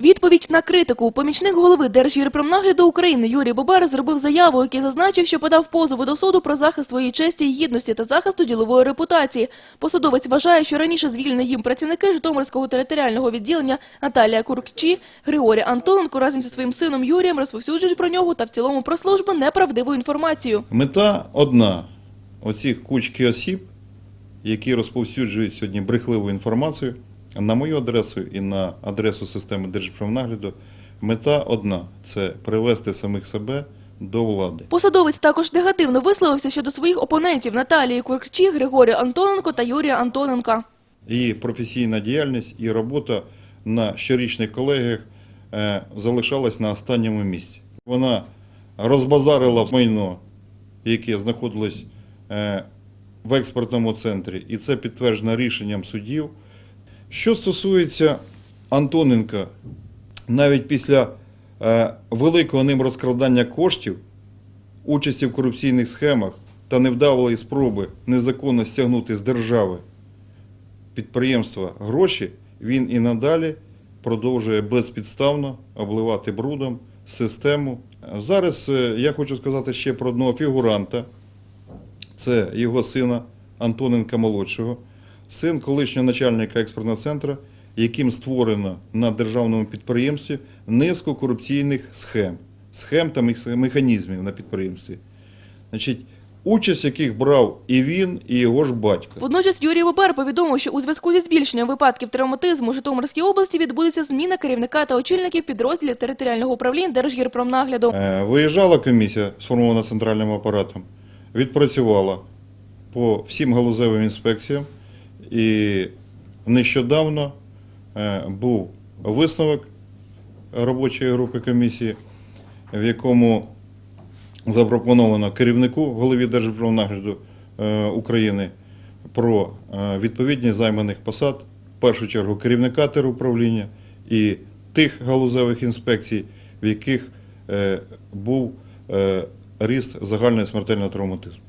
Відповідь на критику. Помічник голови Держгірпромнагляду України Юрій Бобер зробив заяву, який зазначив, що подав позови до суду про захист своєї честі і гідності та захисту ділової репутації. Посадовець вважає, що раніше звільнені їм працівники Житомирського територіального відділення Наталія Куркчі, Григорій Антоненко разом зі своїм сином Юрієм розповсюджують про нього та в цілому про службу неправдиву інформацію. Мета одна оцих кучки осіб, які розповсюджують сьогодні брехливу інформацію на мою адресу і на адресу системи Держправнагляду. Мета одна це привести самих себе до влади. Посадовець також негативно висловився щодо своїх опонентів Наталії Куркчі, Григорія Антоненко та Юрія Антоненка. Її професійна діяльність і робота на щорічних колегіях е, залишалась на останньому місці. Вона розбазарила майно, яке знаходилось е, в експортному центрі, і це підтверджено рішенням судів. Що стосується Антоненка, навіть після е, великого ним розкрадання коштів, участі в корупційних схемах та невдалої спроби незаконно стягнути з держави підприємства гроші, він і надалі продовжує безпідставно обливати брудом систему. Зараз е, я хочу сказати ще про одного фігуранта. Це його сина Антоненка молодшого, син колишнього начальника експортного центру, яким створено на державному підприємстві низку корупційних схем, схем та механізмів на підприємстві. Значить, участь яких брав і він, і його ж батько. Водночас Юрій Бобер повідомив, що у зв'язку зі збільшенням випадків травматизму у Житомирській області відбудеться зміна керівника та очільників підрозділів територіального управління Держгірпромнагляду. Е, Виїжджала комісія, сформована центральним апаратом, відпрацювала по всім галузевим інспекціям і нещодавно е, був висновок робочої групи комісії, в якому запропоновано керівнику голові Держпромнагляду е, України про е, відповідність займаних посад, в першу чергу керівника теруправління і тих галузевих інспекцій, в яких був ріст загального смертельного травматизму.